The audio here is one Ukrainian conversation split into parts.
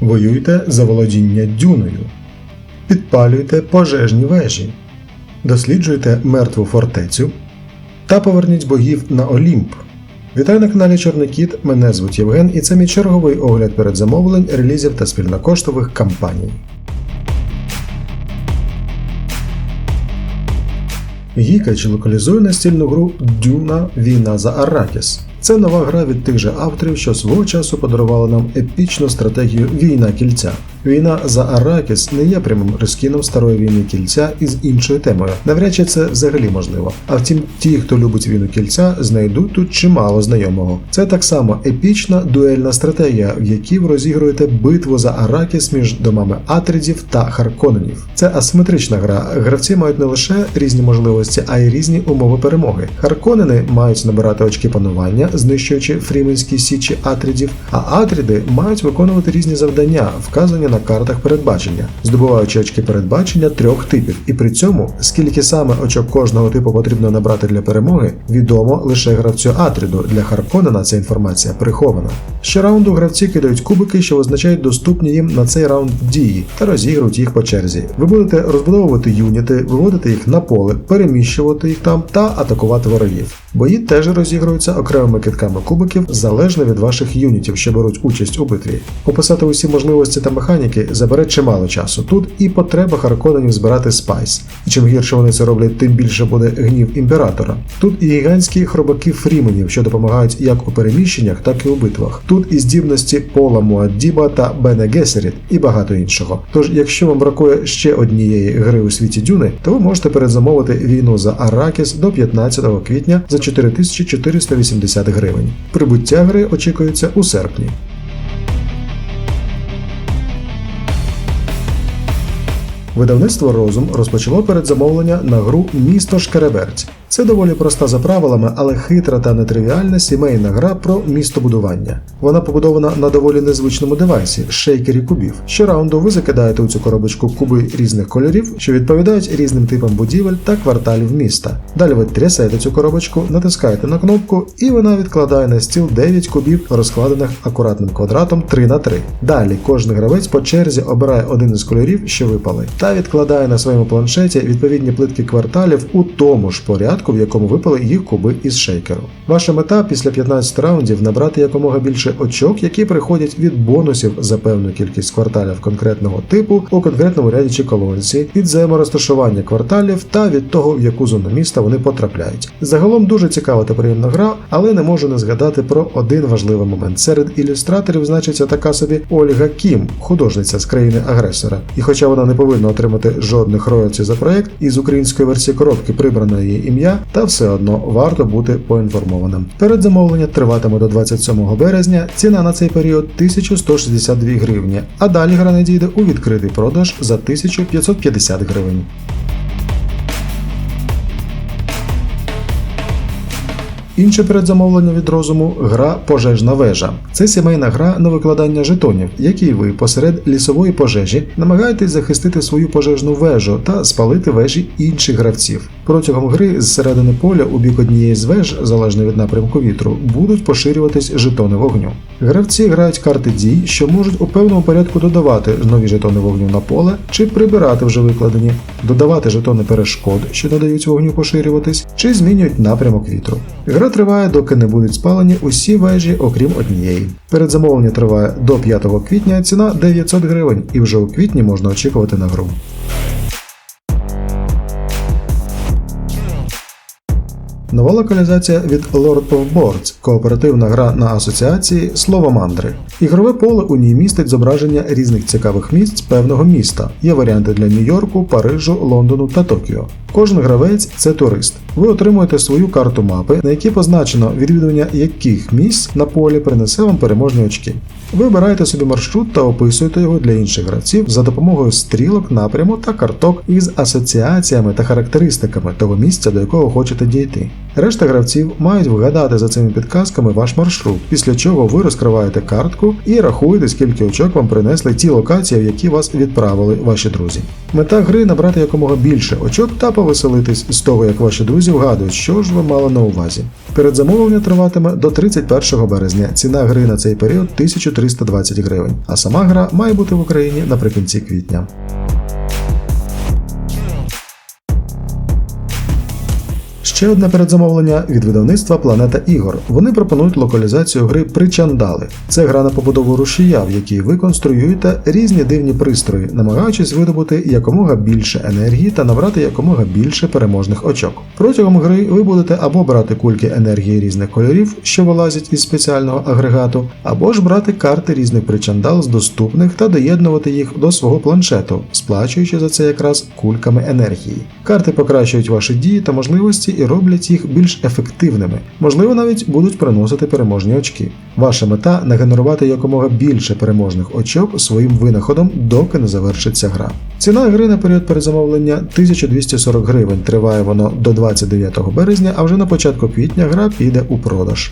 Воюйте за володіння дюною. Підпалюйте пожежні вежі. Досліджуйте мертву фортецю та поверніть богів на Олімп. Вітаю на каналі Чорний Кіт. Мене звуть Євген, і це мій черговий огляд передзамовлень, релізів та спільнокоштових кампаній. Гікач локалізує настільну гру Дюна Війна за Аракіс. Це нова гра від тих же авторів, що свого часу подарували нам епічну стратегію Війна кільця. Війна за Аракіс не є прямим рискіном старої війни кільця із іншою темою. Навряд чи це взагалі можливо. А втім, ті, хто любить війну кільця, знайдуть тут чимало знайомого. Це так само епічна дуельна стратегія, в якій ви розігруєте битву за Аракіс між домами Атридів та Харконенів. Це асиметрична гра. Гравці мають не лише різні можливості, а й різні умови перемоги. Харконени мають набирати очки панування, знищуючи фріменські січі Атридів, а Атріди мають виконувати різні завдання, вказані на картах передбачення, здобуваючи очки передбачення трьох типів, і при цьому скільки саме очок кожного типу потрібно набрати для перемоги, відомо лише гравцю Атріду. Для Харконена ця інформація прихована. Щораунду гравці кидають кубики, що визначають доступні їм на цей раунд дії, та розігрують їх по черзі. Ви будете розбудовувати юніти, виводити їх на поле, переміщувати їх там та атакувати ворогів. Бої теж розігруються окремими китками кубиків залежно від ваших юнітів, що беруть участь у битві. Описати усі можливості та механіки забере чимало часу. Тут і потреба харконенів збирати спайс. І чим гірше вони це роблять, тим більше буде гнів імператора. Тут і гігантські хробаки фріменів, що допомагають як у переміщеннях, так і у битвах. Тут і здібності Пола Муаддіба та Бене Гесеріт і багато іншого. Тож, якщо вам бракує ще однієї гри у світі Дюни, то ви можете передзамовити війну за Аракіс до 15 квітня за 4480 гривень. Прибуття гри очікується у серпні. Видавництво Розум розпочало передзамовлення на гру Місто Шкереберть. Це доволі проста за правилами, але хитра та нетривіальна сімейна гра про містобудування. Вона побудована на доволі незвичному девайсі шейкері кубів. Щораунду ви закидаєте у цю коробочку куби різних кольорів, що відповідають різним типам будівель та кварталів міста. Далі ви трясете цю коробочку, натискаєте на кнопку, і вона відкладає на стіл 9 кубів, розкладених акуратним квадратом 3 на 3 Далі кожен гравець по черзі обирає один із кольорів, що випали, та відкладає на своєму планшеті відповідні плитки кварталів у тому ж порядку, в якому випали їх куби із шейкеру. Ваша мета після 15 раундів набрати якомога більше очок, які приходять від бонусів за певну кількість кварталів конкретного типу у конкретному ряді чи колонці, від взаєморозташування кварталів та від того, в яку зону міста вони потрапляють. Загалом дуже цікава та приємна гра, але не можу не згадати про один важливий момент. Серед ілюстраторів значиться така собі Ольга Кім, художниця з країни агресора. І хоча вона не повинна отримати жодних роялті за проект, із української версії коробки прибрано її ім'я, та все одно варто бути поінформованим. Передзамовлення триватиме до 27 березня. Ціна на цей період 1162 гривні, а далі гра надійде у відкритий продаж за 1550 гривень. Інше передзамовлення від розуму гра Пожежна вежа. Це сімейна гра на викладання жетонів, які ви посеред лісової пожежі намагаєтесь захистити свою пожежну вежу та спалити вежі інших гравців. Протягом гри з середини поля у бік однієї з веж, залежно від напрямку вітру, будуть поширюватись жетони вогню. Гравці грають карти дій, що можуть у певному порядку додавати нові жетони вогню на поле чи прибирати вже викладені, додавати жетони перешкод, що надають вогню поширюватись, чи змінюють напрямок вітру. Гра триває, доки не будуть спалені усі вежі, окрім однієї. Передзамовлення триває до 5 квітня, ціна 900 гривень, і вже у квітні можна очікувати на гру. Нова локалізація від Lord of Boards – кооперативна гра на асоціації Слово мандри. Ігрове поле у ній містить зображення різних цікавих місць певного міста. Є варіанти для Нью-Йорку, Парижу, Лондону та Токіо. Кожен гравець це турист. Ви отримуєте свою карту мапи, на якій позначено відвідування яких місць на полі принесе вам переможні очки. Ви обираєте собі маршрут та описуєте його для інших гравців за допомогою стрілок, напряму та карток із асоціаціями та характеристиками того місця, до якого хочете дійти. Решта гравців мають вгадати за цими підказками ваш маршрут, після чого ви розкриваєте картку і рахуєте, скільки очок вам принесли ті локації, в які вас відправили ваші друзі. Мета гри набрати якомога більше очок та повеселитись з того, як ваші друзі вгадують, що ж ви мали на увазі. Передзамовлення триватиме до 31 березня. Ціна гри на цей період 1320 гривень, а сама гра має бути в Україні наприкінці квітня. Ще одне передзамовлення від видавництва Планета Ігор. Вони пропонують локалізацію гри Причандали. Це гра на побудову рушія, в якій ви конструюєте різні дивні пристрої, намагаючись видобути якомога більше енергії та набрати якомога більше переможних очок. Протягом гри ви будете або брати кульки енергії різних кольорів, що вилазять із спеціального агрегату, або ж брати карти різних причандал з доступних та доєднувати їх до свого планшету, сплачуючи за це якраз кульками енергії. Карти покращують ваші дії та можливості роблять їх більш ефективними, можливо, навіть будуть приносити переможні очки. Ваша мета нагенерувати якомога більше переможних очок своїм винаходом, доки не завершиться гра. Ціна гри на період перезамовлення 1240 гривень. Триває воно до 29 березня, а вже на початку квітня гра піде у продаж.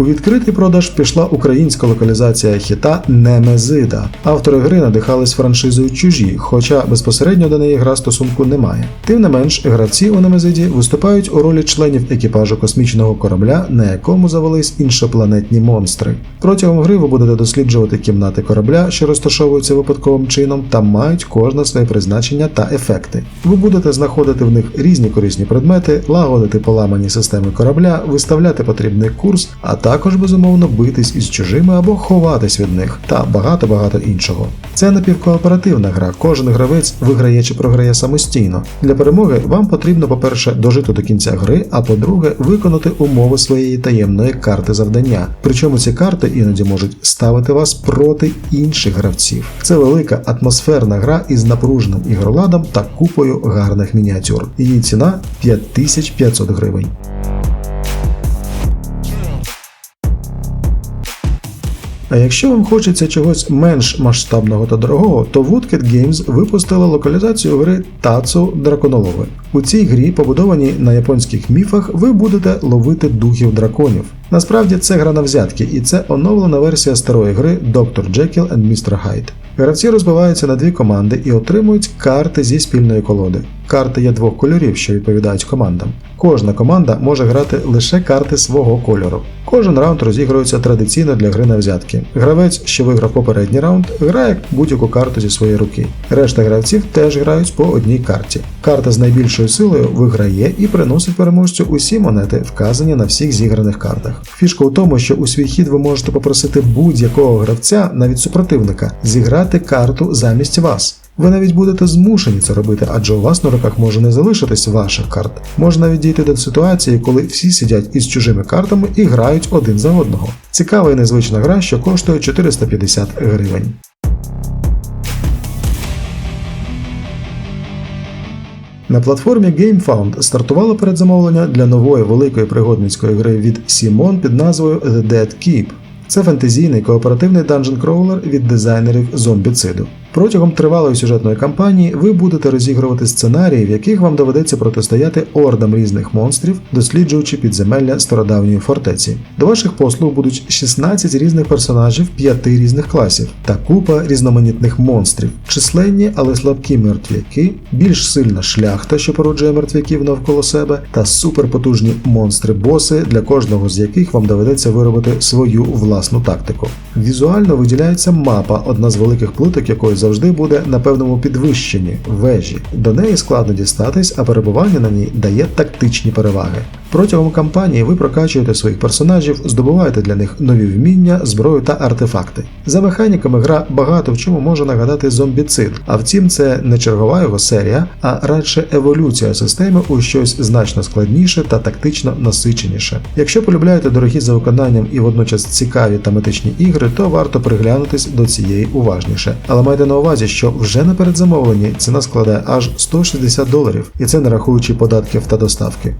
У відкритий продаж пішла українська локалізація хіта Немезида. Автори гри надихались франшизою чужі, хоча безпосередньо до неї гра стосунку немає. Тим не менш, гравці у Немезиді виступають у ролі членів екіпажу космічного корабля, на якому завелись іншопланетні монстри. Протягом гри ви будете досліджувати кімнати корабля, що розташовуються випадковим чином, та мають кожне своє призначення та ефекти. Ви будете знаходити в них різні корисні предмети, лагодити поламані системи корабля, виставляти потрібний курс, а також безумовно битись із чужими або ховатись від них та багато-багато іншого. Це напівкооперативна гра, кожен гравець виграє чи програє самостійно. Для перемоги вам потрібно, по-перше, дожити до кінця гри, а по-друге, виконати умови своєї таємної карти завдання. Причому ці карти іноді можуть ставити вас проти інших гравців. Це велика атмосферна гра із напруженим ігроладом та купою гарних мініатюр. Її ціна 5500 гривень. А якщо вам хочеться чогось менш масштабного та дорогого, то Woodcat Games випустила локалізацію гри Тацу Драконолови. У цій грі, побудованій на японських міфах, ви будете ловити духів драконів. Насправді це гра на взятки, і це оновлена версія старої гри Dr. Jekyll and Mr. Гравці розбиваються на дві команди і отримують карти зі спільної колоди. Карти є двох кольорів, що відповідають командам. Кожна команда може грати лише карти свого кольору. Кожен раунд розігрується традиційно для гри на взятки. Гравець, що виграв попередній раунд, грає будь-яку карту зі своєї руки. Решта гравців теж грають по одній карті. Карта з найбільшою силою виграє і приносить переможцю усі монети, вказані на всіх зіграних картах. Фішка у тому, що у свій хід ви можете попросити будь-якого гравця, навіть супротивника, зіграти карту замість вас. Ви навіть будете змушені це робити, адже у вас на руках може не залишитись ваших карт. Можна навіть дійти до ситуації, коли всі сидять із чужими картами і грають один за одного. Цікава і незвична гра, що коштує 450 гривень. На платформі GameFound стартувало передзамовлення для нової великої пригодницької гри від Simon під назвою The Dead Keep. Це фентезійний кооперативний данжен кроулер від дизайнерів зомбіциду. Протягом тривалої сюжетної кампанії ви будете розігрувати сценарії, в яких вам доведеться протистояти ордам різних монстрів, досліджуючи підземелля стародавньої фортеці. До ваших послуг будуть 16 різних персонажів 5 різних класів та купа різноманітних монстрів, численні, але слабкі мертвяки, більш сильна шляхта, що породжує мертвяків навколо себе, та суперпотужні монстри-боси, для кожного з яких вам доведеться виробити свою власну тактику. Візуально виділяється мапа, одна з великих плиток якої завжди буде на певному підвищенні вежі. До неї складно дістатись, а перебування на ній дає тактичні переваги. Протягом кампанії ви прокачуєте своїх персонажів, здобуваєте для них нові вміння, зброю та артефакти. За механіками гра багато в чому може нагадати зомбіцид, а втім, це не чергова його серія, а радше еволюція системи у щось значно складніше та тактично насиченіше. Якщо полюбляєте дорогі за виконанням і водночас цікаві тематичні ігри, то варто приглянутись до цієї уважніше. Але майте на увазі, що вже на передзамовленні ціна складає аж 160 доларів, і це не рахуючи податків та доставки.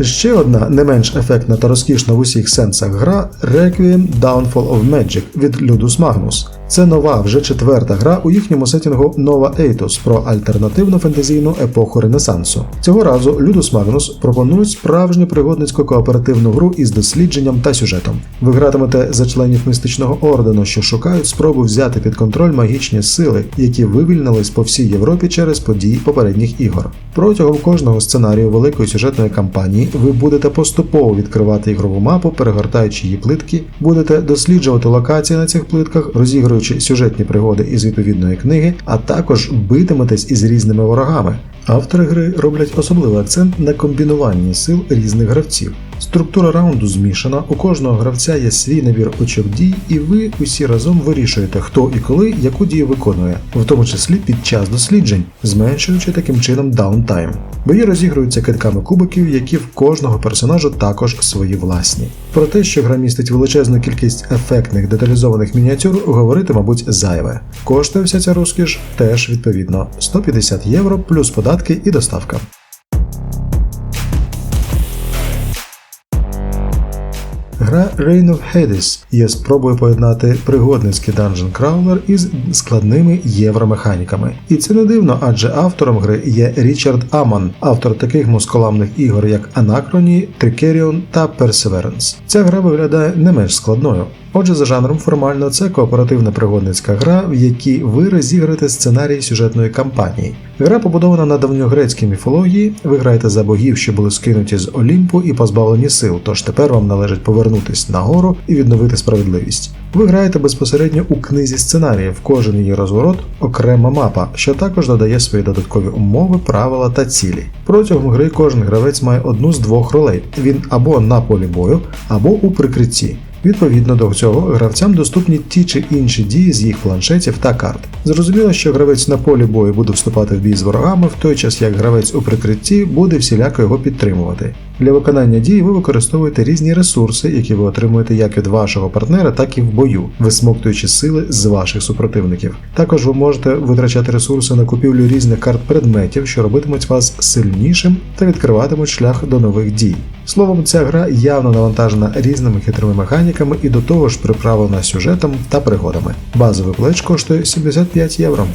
Ще одна не менш ефектна та розкішна в усіх сенсах гра Requiem Downfall of Magic від Ludus Magnus. Це нова, вже четверта гра у їхньому сетінгу Nova Eightus про альтернативну фентезійну епоху Ренесансу. Цього разу Ludus Magnus пропонують справжню пригодницьку кооперативну гру із дослідженням та сюжетом. Ви гратимете за членів містичного ордену, що шукають спробу взяти під контроль магічні сили, які вивільнились по всій Європі через події попередніх ігор. Протягом кожного сценарію великої сюжетної кампанії ви будете поступово відкривати ігрову мапу, перегортаючи її плитки, будете досліджувати локації на цих плитках, розігруючи сюжетні пригоди із відповідної книги, а також битиметесь із різними ворогами. Автори гри роблять особливий акцент на комбінуванні сил різних гравців. Структура раунду змішана, у кожного гравця є свій набір очок дій, і ви усі разом вирішуєте, хто і коли яку дію виконує, в тому числі під час досліджень, зменшуючи таким чином даунтайм. Бої розігруються китками кубиків, які в кожного персонажа також свої власні. Про те, що гра містить величезну кількість ефектних деталізованих мініатюр, говорити, мабуть, зайве. Коштує вся ця розкіш теж відповідно 150 євро плюс податки і доставка. Гра Reign of Hades є спробою поєднати пригодницький Dungeon Crawler із складними євромеханіками. І це не дивно, адже автором гри є Річард Аман, автор таких мусколамних ігор, як Anachrony, Tricerion та Perseverance. Ця гра виглядає не менш складною. Отже, за жанром формально це кооперативна пригодницька гра, в якій ви розіграєте сценарій сюжетної кампанії. Гра побудована на давньогрецькій міфології. Ви граєте за богів, що були скинуті з Олімпу і позбавлені сил, тож тепер вам належить повернутися нагору і відновити справедливість. Ви граєте безпосередньо у книзі сценаріїв, кожен її розворот окрема мапа, що також додає свої додаткові умови, правила та цілі. Протягом гри кожен гравець має одну з двох ролей: він або на полі бою, або у прикритті. Відповідно до цього, гравцям доступні ті чи інші дії з їх планшетів та карт. Зрозуміло, що гравець на полі бою буде вступати в бій з ворогами, в той час як гравець у прикритті буде всіляко його підтримувати. Для виконання дій ви використовуєте різні ресурси, які ви отримуєте як від вашого партнера, так і в бою, висмоктуючи сили з ваших супротивників. Також ви можете витрачати ресурси на купівлю різних карт предметів, що робитимуть вас сильнішим та відкриватимуть шлях до нових дій. Словом, ця гра явно навантажена різними хитрими механіками і до того ж приправлена сюжетом та пригодами. Базовий плеч коштує 75 євро.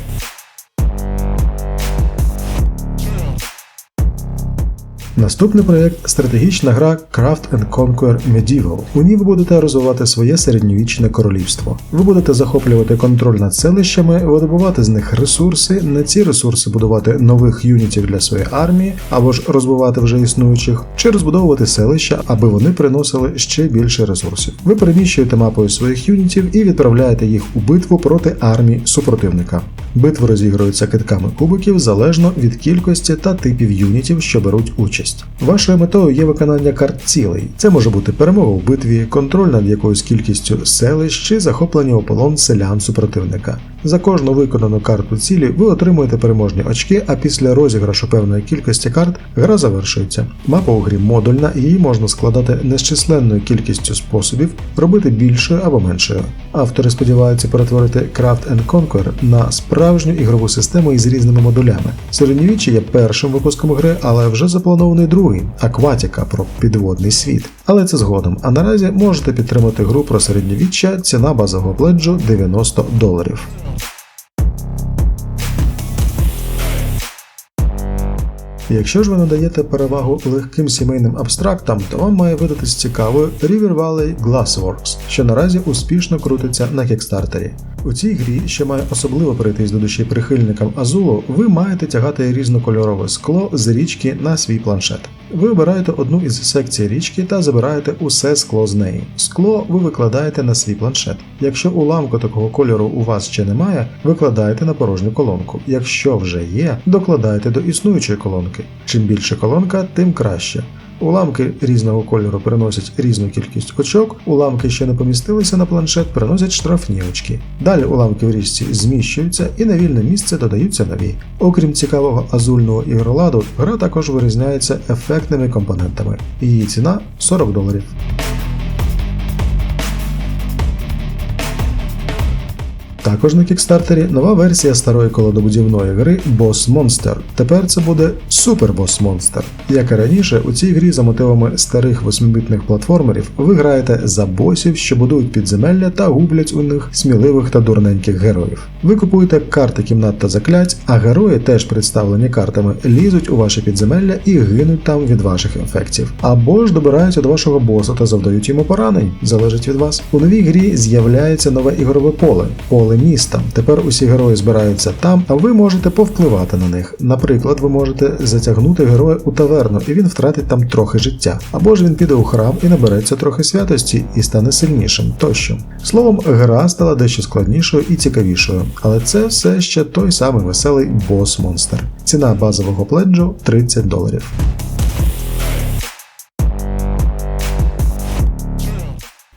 Наступний проєкт стратегічна гра Craft and Conquer Medieval. У ній ви будете розвивати своє середньовічне королівство. Ви будете захоплювати контроль над селищами, видобувати з них ресурси, на ці ресурси будувати нових юнітів для своєї армії, або ж розбивати вже існуючих, чи розбудовувати селища, аби вони приносили ще більше ресурсів. Ви переміщуєте мапою своїх юнітів і відправляєте їх у битву проти армії супротивника. Битви розігруються китками кубиків залежно від кількості та типів юнітів, що беруть участь. Вашою метою є виконання карт цілей. Це може бути перемога в битві, контроль над якоюсь кількістю селищ чи захоплення у полон селян супротивника. За кожну виконану карту цілі ви отримуєте переможні очки, а після розіграшу певної кількості карт гра завершується. Мапа у грі модульна, її можна складати незчисленною кількістю способів, робити більшою або меншою. Автори сподіваються перетворити Craft and Conquer на справжню ігрову систему із різними модулями. Середньовіччя є першим випуском гри, але вже запланований другий Акватіка про підводний світ. Але це згодом. А наразі можете підтримати гру про середньовіччя, ціна базового пледжу 90 доларів. Якщо ж ви надаєте перевагу легким сімейним абстрактам, то вам має видатись цікавою River Valley Glassworks, що наразі успішно крутиться на кікстартері. У цій грі, що має особливо прийтись до душі прихильникам Азулу, ви маєте тягати різнокольорове скло з річки на свій планшет. Ви обираєте одну із секцій річки та забираєте усе скло з неї. Скло ви викладаєте на свій планшет. Якщо уламку такого кольору у вас ще немає, викладаєте на порожню колонку. Якщо вже є, докладаєте до існуючої колонки. Чим більше колонка, тим краще. Уламки різного кольору приносять різну кількість очок, уламки, що не помістилися на планшет, приносять штрафні очки. Далі уламки в річці зміщуються і на вільне місце додаються нові. Окрім цікавого азульного ігроладу, гра також вирізняється ефектними компонентами. Її ціна 40 доларів. Також на кікстартері нова версія старої колодобудівної гри Boss Monster. Тепер це буде Super Boss Monster. Як і раніше, у цій грі за мотивами старих восьмибітних платформерів ви граєте за босів, що будують підземелля та гублять у них сміливих та дурненьких героїв. Ви купуєте карти кімнат та заклять, а герої, теж представлені картами, лізуть у ваші підземелля і гинуть там від ваших ефектів. Або ж добираються до вашого боса та завдають йому поранень, залежить від вас. У новій грі з'являється нове ігрове поле поле міста. Тепер усі герої збираються там, а ви можете повпливати на них. Наприклад, ви можете затягнути героя у таверну, і він втратить там трохи життя. Або ж він піде у храм і набереться трохи святості і стане сильнішим тощо. Словом, гра стала дещо складнішою і цікавішою, але це все ще той самий веселий бос монстр. Ціна базового пледжу 30 доларів.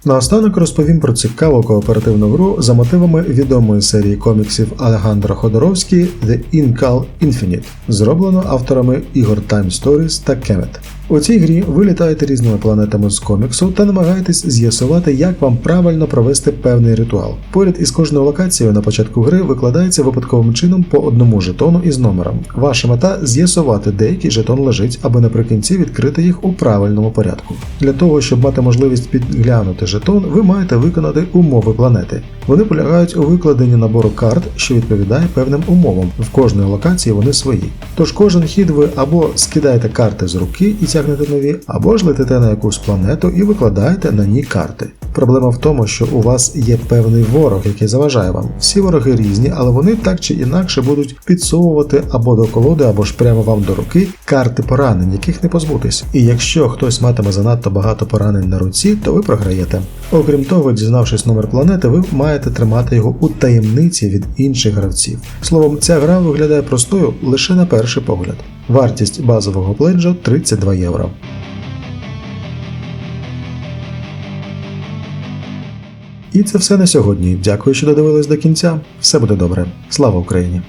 Наостанок розповім про цікаву кооперативну гру за мотивами відомої серії коміксів Алехандра Ходоровські The Incal Infinite, зроблено авторами ігор Time Stories та Kemet. У цій грі ви літаєте різними планетами з коміксу та намагаєтесь з'ясувати, як вам правильно провести певний ритуал. Поряд із кожною локацією на початку гри викладається випадковим чином по одному жетону із номером. Ваша мета з'ясувати, де який жетон лежить, аби наприкінці відкрити їх у правильному порядку. Для того, щоб мати можливість підглянути жетон, ви маєте виконати умови планети. Вони полягають у викладенні набору карт, що відповідає певним умовам. В кожної локації вони свої. Тож кожен хід ви або скидаєте карти з руки і тягнете нові, або ж летите на якусь планету і викладаєте на ній карти. Проблема в тому, що у вас є певний ворог, який заважає вам. Всі вороги різні, але вони так чи інакше будуть підсовувати або до колоди, або ж прямо вам до руки карти поранень, яких не позбутись. І якщо хтось матиме занадто багато поранень на руці, то ви програєте. Окрім того, дізнавшись номер планети, ви маєте тримати його у таємниці від інших гравців. Словом, ця гра виглядає простою лише на перший погляд. Вартість базового пледжу 32 євро. І це все на сьогодні. Дякую, що додивились до кінця. Все буде добре. Слава Україні!